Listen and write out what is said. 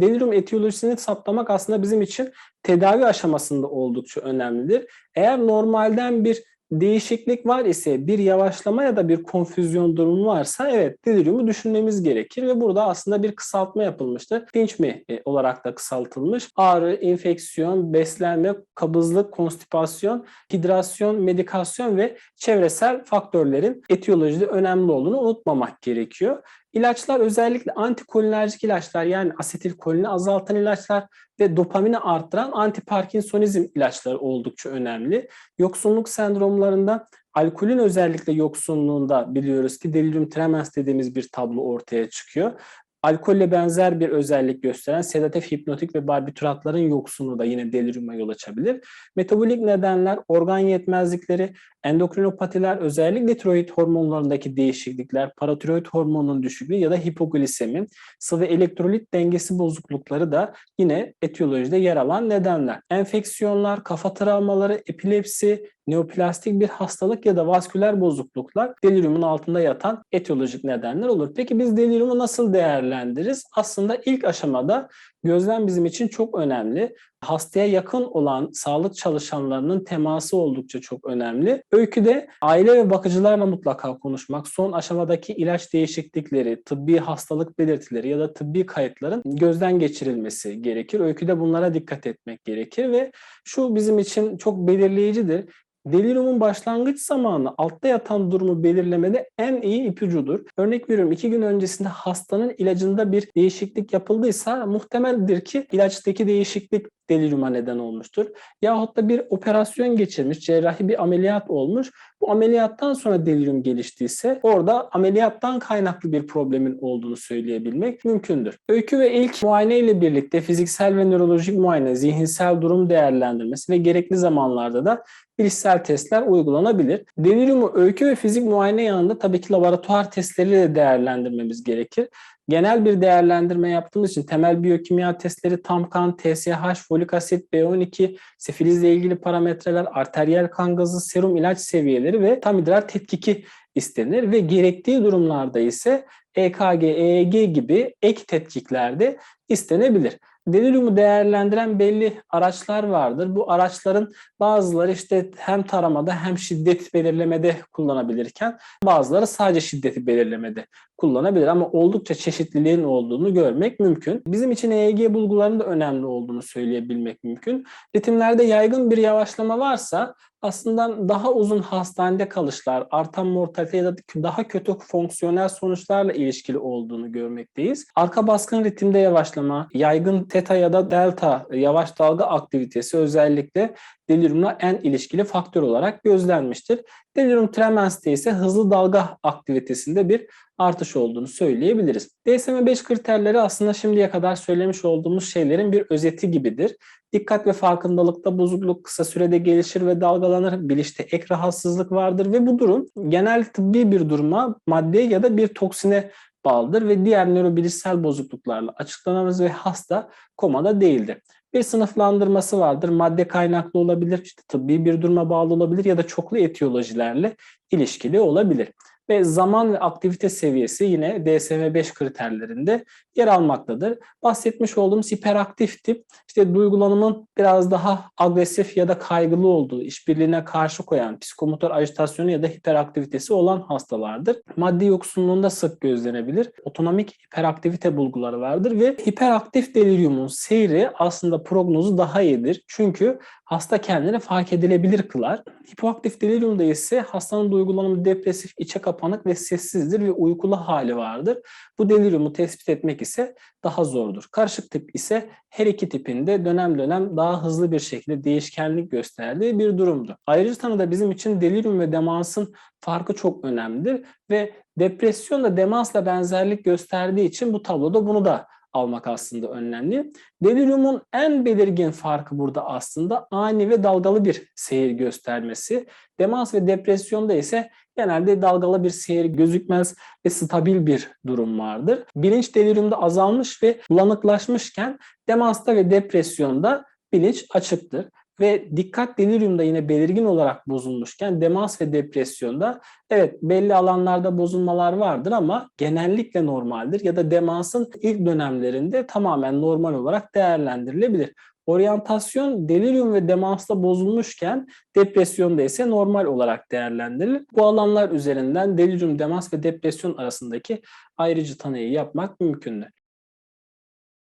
Delirium etiyolojisini saptamak aslında bizim için tedavi aşamasında oldukça önemlidir. Eğer normalden bir değişiklik var ise bir yavaşlama ya da bir konfüzyon durumu varsa evet deliriumu düşünmemiz gerekir ve burada aslında bir kısaltma yapılmıştır. Pinch mi e, olarak da kısaltılmış. Ağrı, infeksiyon, beslenme, kabızlık, konstipasyon, hidrasyon, medikasyon ve çevresel faktörlerin etiyolojide önemli olduğunu unutmamak gerekiyor. İlaçlar özellikle antikolinerjik ilaçlar yani asetilkolini azaltan ilaçlar ve dopamini arttıran antiparkinsonizm ilaçları oldukça önemli. Yoksunluk sendromlarında alkolün özellikle yoksunluğunda biliyoruz ki delirium tremens dediğimiz bir tablo ortaya çıkıyor. Alkolle benzer bir özellik gösteren sedatif, hipnotik ve barbituratların yoksunluğu da yine deliriuma yol açabilir. Metabolik nedenler, organ yetmezlikleri, endokrinopatiler, özellikle tiroid hormonlarındaki değişiklikler, paratiroid hormonunun düşüklüğü ya da hipoglisemi, sıvı elektrolit dengesi bozuklukları da yine etiyolojide yer alan nedenler. Enfeksiyonlar, kafa travmaları, epilepsi, neoplastik bir hastalık ya da vasküler bozukluklar deliriumun altında yatan etiyolojik nedenler olur. Peki biz deliriumu nasıl değerlendiririz? Aslında ilk aşamada gözlem bizim için çok önemli. Hastaya yakın olan sağlık çalışanlarının teması oldukça çok önemli. Öyküde aile ve bakıcılarla mutlaka konuşmak, son aşamadaki ilaç değişiklikleri, tıbbi hastalık belirtileri ya da tıbbi kayıtların gözden geçirilmesi gerekir. Öyküde bunlara dikkat etmek gerekir ve şu bizim için çok belirleyicidir. Deliriumun başlangıç zamanı altta yatan durumu belirlemede en iyi ipucudur. Örnek veriyorum iki gün öncesinde hastanın ilacında bir değişiklik yapıldıysa muhtemeldir ki ilaçtaki değişiklik deliriuma neden olmuştur. Yahut da bir operasyon geçirmiş, cerrahi bir ameliyat olmuş. Bu ameliyattan sonra delirium geliştiyse orada ameliyattan kaynaklı bir problemin olduğunu söyleyebilmek mümkündür. Öykü ve ilk muayene ile birlikte fiziksel ve nörolojik muayene, zihinsel durum değerlendirmesi ve gerekli zamanlarda da bilişsel testler uygulanabilir. Deliriumu öykü ve fizik muayene yanında tabii ki laboratuvar testleriyle de değerlendirmemiz gerekir. Genel bir değerlendirme yaptığımız için temel biyokimya testleri tam kan, TSH, folik asit, B12, sifilizle ilgili parametreler, arteriyel kan gazı, serum ilaç seviyeleri ve tam idrar tetkiki istenir ve gerektiği durumlarda ise EKG, EEG gibi ek tetkiklerde istenebilir deliriumu değerlendiren belli araçlar vardır. Bu araçların bazıları işte hem taramada hem şiddet belirlemede kullanabilirken bazıları sadece şiddeti belirlemede kullanabilir ama oldukça çeşitliliğin olduğunu görmek mümkün. Bizim için EEG bulgularının da önemli olduğunu söyleyebilmek mümkün. Ritimlerde yaygın bir yavaşlama varsa aslında daha uzun hastanede kalışlar, artan mortalite ya da daha kötü fonksiyonel sonuçlarla ilişkili olduğunu görmekteyiz. Arka baskın ritimde yavaşlama, yaygın teta ya da delta yavaş dalga aktivitesi özellikle deliriumla en ilişkili faktör olarak gözlenmiştir. Delirium tremenste ise hızlı dalga aktivitesinde bir artış olduğunu söyleyebiliriz. DSM-5 kriterleri aslında şimdiye kadar söylemiş olduğumuz şeylerin bir özeti gibidir. Dikkat ve farkındalıkta bozukluk kısa sürede gelişir ve dalgalanır. Bilişte ek rahatsızlık vardır ve bu durum genel tıbbi bir duruma, maddeye ya da bir toksine bağlıdır ve diğer nörobilişsel bozukluklarla açıklanamaz ve hasta komada değildir. Bir sınıflandırması vardır. Madde kaynaklı olabilir, işte tıbbi bir duruma bağlı olabilir ya da çoklu etiyolojilerle ilişkili olabilir ve zaman ve aktivite seviyesi yine DSM-5 kriterlerinde yer almaktadır. Bahsetmiş olduğumuz hiperaktif tip işte duygulanımın biraz daha agresif ya da kaygılı olduğu, işbirliğine karşı koyan, psikomotor ajitasyonu ya da hiperaktivitesi olan hastalardır. Maddi yoksunluğunda sık gözlenebilir. Otonomik hiperaktivite bulguları vardır ve hiperaktif deliriumun seyri aslında prognozu daha iyidir. Çünkü hasta kendini fark edilebilir kılar. Hipoaktif deliriumda ise hastanın duygulanımı depresif, içe kapanık ve sessizdir ve uykulu hali vardır. Bu deliriumu tespit etmek ise daha zordur. Karışık tip ise her iki tipinde dönem dönem daha hızlı bir şekilde değişkenlik gösterdiği bir durumdur. Ayrıca da bizim için delirium ve demansın farkı çok önemlidir ve depresyon da demansla benzerlik gösterdiği için bu tabloda bunu da almak aslında önemli. Deliriumun en belirgin farkı burada aslında ani ve dalgalı bir seyir göstermesi. Demans ve depresyonda ise genelde dalgalı bir seyir gözükmez ve stabil bir durum vardır. Bilinç deliriumda azalmış ve bulanıklaşmışken demansta ve depresyonda bilinç açıktır. Ve dikkat deliriumda yine belirgin olarak bozulmuşken demans ve depresyonda evet belli alanlarda bozulmalar vardır ama genellikle normaldir ya da demansın ilk dönemlerinde tamamen normal olarak değerlendirilebilir. Oryantasyon delirium ve demansta bozulmuşken depresyonda ise normal olarak değerlendirilir. Bu alanlar üzerinden delirium, demans ve depresyon arasındaki ayrıcı tanıyı yapmak mümkündür.